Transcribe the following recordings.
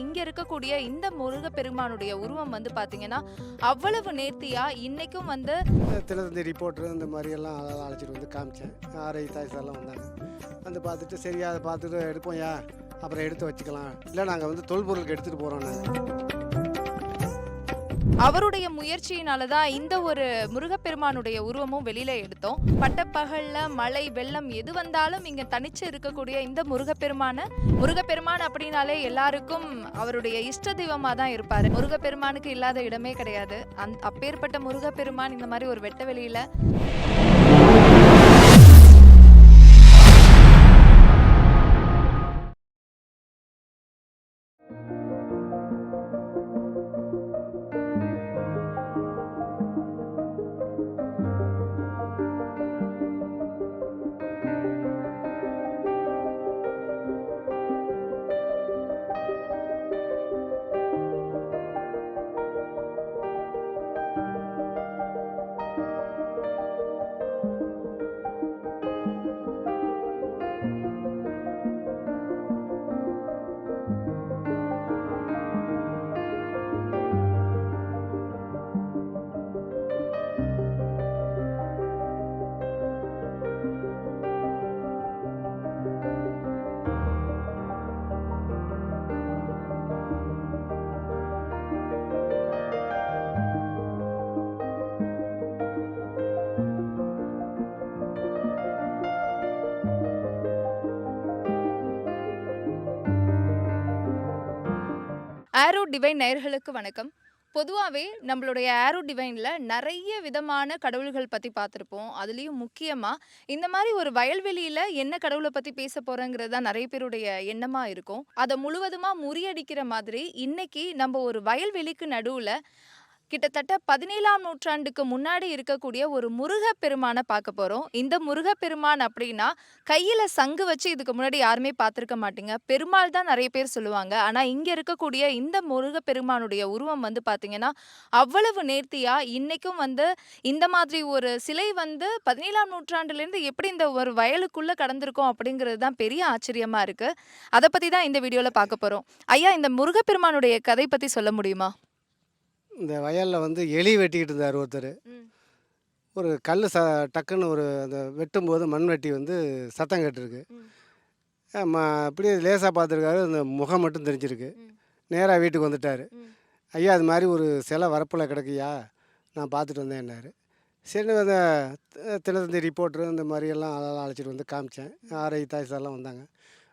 இங்க இருக்கக்கூடிய இந்த முருகப்பெருமானுடைய உருவம் வந்து பாத்தீங்கன்னா அவ்வளவு நேர்த்தியா இன்னைக்கும் வந்து தினத்தந்தி ரிப்போர்ட்ரு இந்த மாதிரி எல்லாம் அதெல்லாம் அழைச்சிட்டு வந்து காமிச்சேன். ஆர்ஐ சார்லாம் வந்தாங்க. வந்து பார்த்துட்டு சரி அதை பார்த்துட்டு எடுப்போம் எடுப்போம்யா அப்புறம் எடுத்து வச்சுக்கலாம். இல்லை நாங்கள் வந்து தொல்பொருளுக்கு எடுத்துகிட்டு போகிறோம் நாங்கள் அவருடைய முயற்சியினால தான் இந்த ஒரு முருகப்பெருமானுடைய உருவமும் வெளியில எடுத்தோம். பட்டப்பகல்ல மழை வெள்ளம் எது வந்தாலும் இங்க தனிச்சு இருக்கக்கூடிய இந்த முருகப்பெருமான முருகப்பெருமான் அப்படின்னாலே எல்லாருக்கும் அவருடைய இஷ்ட தெய்வமா தான் இருப்பாரு. முருகப்பெருமானுக்கு இல்லாத இடமே கிடையாது. அந் அப்பேற்பட்ட முருகப்பெருமான் இந்த மாதிரி ஒரு வெட்ட வெளியில ஆரோ டிவைன் நேயர்களுக்கு வணக்கம். பொதுவாகவே நம்மளுடைய ஆரோ டிவைனில் நிறைய விதமான கடவுள்கள் பற்றி பார்த்துருப்போம். அதுலேயும் முக்கியமாக இந்த மாதிரி ஒரு வயல்வெளியில் என்ன கடவுளை பற்றி பேச போகிறோங்கிறது தான் நிறைய பேருடைய எண்ணமாக இருக்கும். அதை முழுவதுமாக முறியடிக்கிற மாதிரி இன்னைக்கு நம்ம ஒரு வயல்வெளிக்கு நடுவில் கிட்டத்தட்ட பதினேழாம் நூற்றாண்டுக்கு முன்னாடி இருக்கக்கூடிய ஒரு முருகப்பெருமானை பார்க்க போகிறோம் இந்த முருகப்பெருமான் அப்படின்னா கையில் சங்கு வச்சு இதுக்கு முன்னாடி யாருமே பார்த்துருக்க மாட்டீங்க. பெருமாள் தான் நிறைய பேர் சொல்லுவாங்க. ஆனால் இங்கே இருக்கக்கூடிய இந்த முருகப்பெருமானுடைய உருவம் வந்து பார்த்தீங்கன்னா அவ்வளவு நேர்த்தியாக இன்னைக்கும் வந்து இந்த மாதிரி ஒரு சிலை வந்து பதினேழாம் நூற்றாண்டுலேருந்து எப்படி இந்த ஒரு வயலுக்குள்ளே கடந்திருக்கோம் அப்படிங்கிறது தான் பெரிய ஆச்சரியமாக இருக்குது அதை பற்றி தான் இந்த வீடியோவில் பார்க்க போகிறோம் ஐயா இந்த முருகப்பெருமானுடைய கதை பற்றி சொல்ல முடியுமா? இந்த வயலில் வந்து எலி வெட்டிக்கிட்டு இருந்தார் ஒருத்தர் ஒரு கல் ச டக்குன்னு ஒரு அந்த வெட்டும்போது மண்வெட்டி வந்து சத்தம் கேட்டிருக்கு. ம். அப்படியே லேசாக பார்த்துருக்காரு. அந்த முகம் மட்டும் தெரிஞ்சிருக்கு. நேராக வீட்டுக்கு வந்துட்டார். ஐயா அது மாதிரி ஒரு சிலை வரப்பில் கிடக்குயா நான் பார்த்துட்டு வந்தேன்னாரு சரி அந்த தினத்தந்தி ரிப்போர்ட்ரு இந்த மாதிரி எல்லாம் அதெல்லாம் அழைச்சிட்டு வந்து காமிச்சேன். ஆர்ஐ தாய்ஸாரெல்லாம் வந்தாங்க.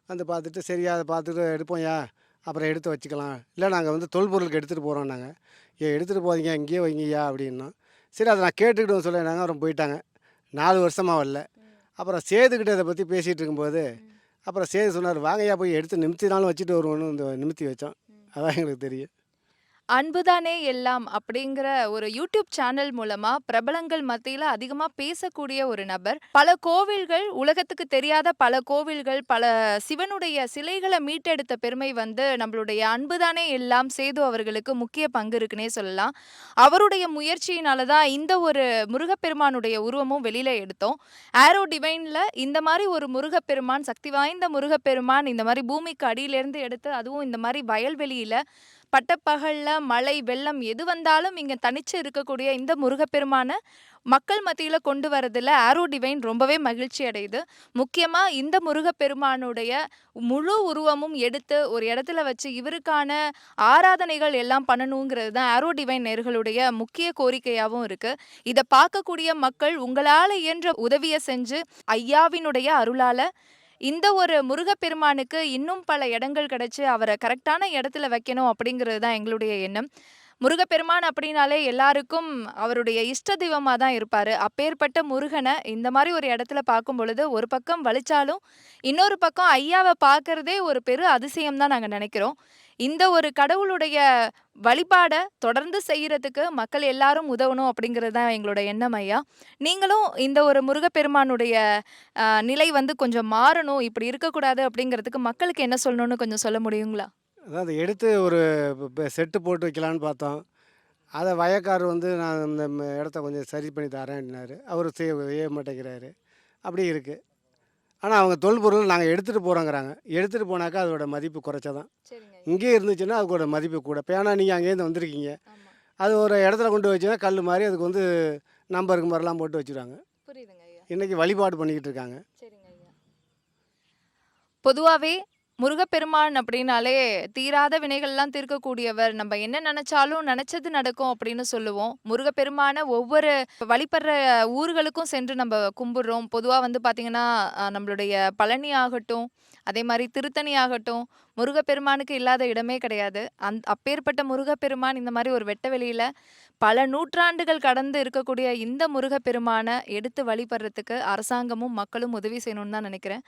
வந்து பார்த்துட்டு சரி அதை பார்த்துட்டு எடுப்போம்யா அப்புறம் எடுத்து வச்சுக்கலாம். இல்லை நாங்கள் வந்து தொல்பொருளுக்கு எடுத்துகிட்டு போகிறோம் நாங்கள் ஏன் எடுத்துகிட்டு போதீங்க இங்கேயே வைங்கய்யா அப்படின்னோம் சரி அதை நான் கேட்டுக்கிட்டு சொல்லினாங்க அப்புறம் போயிட்டாங்க. நாலு வருஷமாக வரல. அப்புறம் சேதுக்கிட்ட இதை பற்றி பேசிகிட்டு இருக்கும்போது அப்புறம் சேது சொன்னார் வாங்கய்யா போய் எடுத்து நிமித்தினாலும் வச்சுட்டு வருவோன்னு இந்த நிமித்தி வச்சோம் அதான் எங்களுக்கு தெரியும். அன்புதானே எல்லாம் அப்படிங்கிற ஒரு யூடியூப் சேனல் மூலமா பிரபலங்கள் மத்தியில அதிகமா பேசக்கூடிய ஒரு நபர். பல கோவில்கள் உலகத்துக்கு தெரியாத பல கோவில்கள் பல சிவனுடைய சிலைகளை மீட்டெடுத்த பெருமை வந்து நம்மளுடைய அன்புதானே எல்லாம் சேது அவர்களுக்கு முக்கிய பங்கு இருக்குன்னே சொல்லலாம். அவருடைய முயற்சியினால தான் இந்த ஒரு முருகப்பெருமானுடைய உருவமும் வெளியில எடுத்தோம். ஆரோ டிவைன்ல இந்த மாதிரி ஒரு முருகப்பெருமான் சக்தி வாய்ந்த முருகப்பெருமான் இந்த மாதிரி பூமிக்கு அடியிலேருந்து எடுத்து அதுவும் இந்த மாதிரி வயல்வெளியில பட்டப்பகல்ல மழை வெள்ளம் எது வந்தாலும் இங்க தனிச்சு இருக்கக்கூடிய இந்த முருகப்பெருமானை மக்கள் மத்தியில கொண்டு வரதில் ஆரோ டிவைன் ரொம்பவே மகிழ்ச்சி அடையுது. முக்கியமா இந்த முருகப்பெருமானுடைய முழு உருவமும் எடுத்து ஒரு இடத்துல வச்சு இவருக்கான ஆராதனைகள் எல்லாம் பண்ணணுங்கிறது தான் ஆரோ டிவைன் நேர்களுடைய முக்கிய கோரிக்கையாகவும் இருக்கு. இதை பார்க்கக்கூடிய மக்கள் உங்களால இயன்ற உதவியை செஞ்சு ஐயாவினுடைய அருளால இந்த ஒரு முருகப்பெருமானுக்கு இன்னும் பல இடங்கள் கிடைச்சு அவரை கரெக்டான இடத்துல வைக்கணும் அப்படிங்கிறது தான் எங்களுடைய எண்ணம். முருகப்பெருமான் அப்படின்னாலே எல்லாருக்கும் அவருடைய இஷ்ட தெய்வமாக தான் இருப்பார். அப்பேற்பட்ட முருகனை இந்த மாதிரி ஒரு இடத்துல பார்க்கும் பொழுது ஒரு பக்கம் வலிச்சாலும் இன்னொரு பக்கம் ஐயாவை பார்க்கறதே ஒரு பெரு அதிசயம் தான் நாங்கள் நினைக்கிறோம். இந்த ஒரு கடவுளுடைய வழிபாடை தொடர்ந்து செய்யறதுக்கு மக்கள் எல்லாரும் உதவணும் அப்படிங்கிறது தான் எங்களோட எண்ணம் ஐயா. நீங்களும் இந்த ஒரு முருகப்பெருமானுடைய நிலை வந்து கொஞ்சம் மாறணும். இப்படி இருக்கக்கூடாது அப்படிங்கிறதுக்கு மக்களுக்கு என்ன சொல்லணும்னு கொஞ்சம் சொல்ல முடியுங்களா? அதாவது எடுத்து ஒரு செட்டு போட்டு வைக்கலான்னு பார்த்தோம். அதை வயக்கார் வந்து நான் இந்த இடத்த கொஞ்சம் சரி பண்ணி தரேன்னாரு. அவர் செய்ய செய்ய மாட்டேங்கிறாரு. அப்படி இருக்குது ஆனால் அவங்க தொல்பொருள் நாங்கள் எடுத்துகிட்டு போகிறோங்கிறாங்க எடுத்துகிட்டு போனாக்கா அதோட மதிப்பு குறைச்சா தான் சரிங்க. இங்கேயே இருந்துச்சுன்னா அதோட மதிப்பு கூட இப்போ ஏன்னா நீங்கள் அங்கேருந்து வந்திருக்கீங்க. அது ஒரு இடத்துல கொண்டு வச்சுன்னா கல் மாதிரி அதுக்கு வந்து நம்பருக்கு மாதிரிலாம் போட்டு வச்சுருவாங்க. இன்றைக்கி வழிபாடு பண்ணிக்கிட்டு இருக்காங்க. பொதுவாகவே முருகப்பெருமான் அப்படின்னாலே தீராத வினைகள்லாம் தீர்க்கக்கூடியவர். நம்ம என்ன நினைச்சாலும் நினைச்சது நடக்கும் அப்படின்னு சொல்லுவோம். முருகப்பெருமான ஒவ்வொரு வழிபடுற ஊர்களுக்கும் சென்று நம்ம கும்பிடுறோம். பொதுவாக வந்து பார்த்திங்கன்னா நம்மளுடைய பழனி ஆகட்டும் அதே மாதிரி திருத்தணி ஆகட்டும் முருகப்பெருமானுக்கு இல்லாத இடமே கிடையாது. அந் அப்பேற்பட்ட முருகப்பெருமான் இந்த மாதிரி ஒரு வெட்ட வெளியில் பல நூற்றாண்டுகள் கடந்து இருக்கக்கூடிய இந்த முருகப்பெருமானை எடுத்து வழிபடுறதுக்கு அரசாங்கமும் மக்களும் உதவி செய்யணும்னு தான் நினைக்கிறேன்.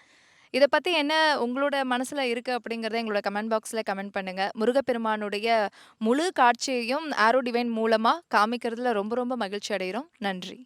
இதை பற்றி என்ன உங்களோட மனசில் இருக்குது அப்படிங்கிறத எங்களோட கமெண்ட் பாக்ஸில் கமெண்ட் பண்ணுங்கள் முருகப்பெருமானுடைய முழு காட்சியையும் ஆரோ டிவைன் மூலமாக காமிக்கிறதுல ரொம்ப ரொம்ப மகிழ்ச்சி அடைகிறோம். நன்றி.